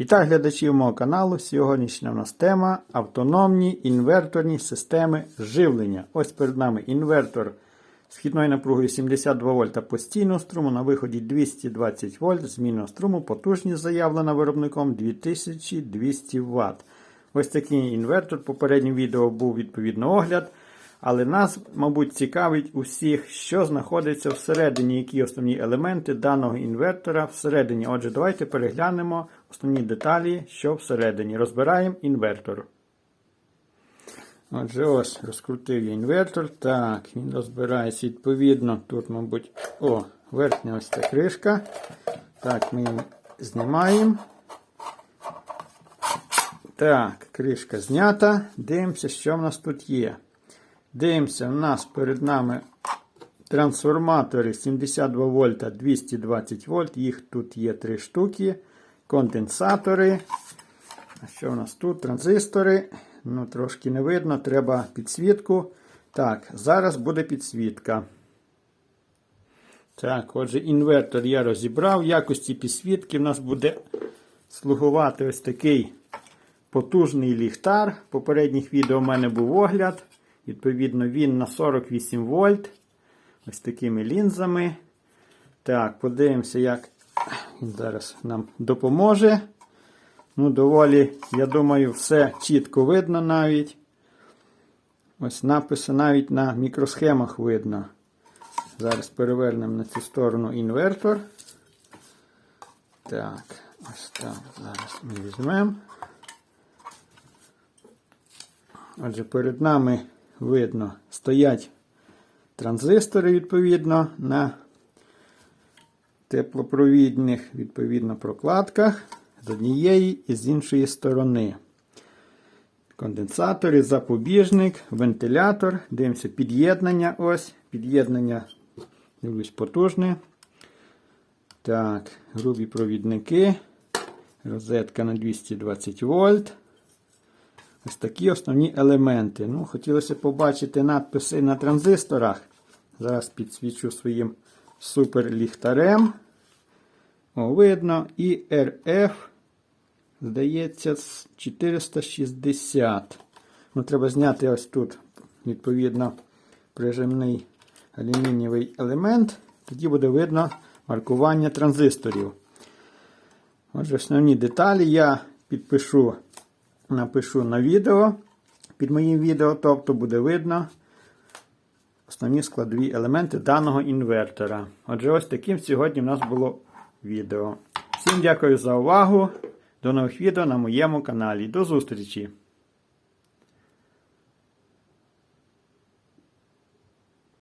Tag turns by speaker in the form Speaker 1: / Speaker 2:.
Speaker 1: Вітаю глядачів мого каналу. Сьогоднішня у нас тема автономні інверторні системи живлення. Ось перед нами інвертор з вхідною напругою 72 вольта постійного струму, на виході 220 вольт змінного струму, потужність заявлена виробником 2200 Вт. Ось такий інвертор. В попередньому відео був відповідно огляд. Але нас, мабуть, цікавить усіх, що знаходиться всередині, які основні елементи даного інвертора всередині. Отже, давайте переглянемо основні деталі, що всередині. Розбираємо інвертор. Отже, ось розкрутив я інвертор. Так, він розбирається відповідно. Тут, мабуть, о, верхня ось ця кришка. Так, ми її знімаємо. Так, кришка знята. Дивимося, що в нас тут є. Дивимося, у нас перед нами трансформатори 72 вольта 220 вольт. Їх тут є три штуки. Конденсатори. А що у нас тут? Транзистори. Ну, трошки не видно, треба підсвітку. Так, зараз буде підсвітка. Так, отже, інвертор я розібрав. Якості підсвітки в нас буде слугувати ось такий потужний ліхтар. В попередніх відео в мене був огляд. Відповідно, він на 48 вольт. Ось такими лінзами. Так, подивимося, як він зараз нам допоможе. Ну, доволі, я думаю, все чітко видно навіть. Ось написи навіть на мікросхемах видно. Зараз перевернемо на цю сторону інвертор. Так, ось так. Зараз ми візьмемо. Отже, перед нами видно, стоять транзистори, відповідно, на теплопровідних, відповідно, прокладках з однієї і з іншої сторони. Конденсатори, запобіжник, вентилятор. Дивимося, під'єднання. Ось, під'єднання, дивлюсь, потужне. Так, грубі провідники. Розетка на 220 вольт. Ось такі основні елементи. Ну, Хотілося побачити надписи на транзисторах. Зараз підсвічу своїм суперліхтарем. О, видно. І RF, здається, 460. Ну, Треба зняти ось тут, відповідно, прижимний алюмінієвий елемент. Тоді буде видно маркування транзисторів. Отже, основні деталі я підпишу напишу на відео під моїм відео, тобто буде видно основні складові елементи даного інвертора. Отже, ось таким сьогодні в нас було відео. Всім дякую за увагу. До нових відео на моєму каналі. До зустрічі!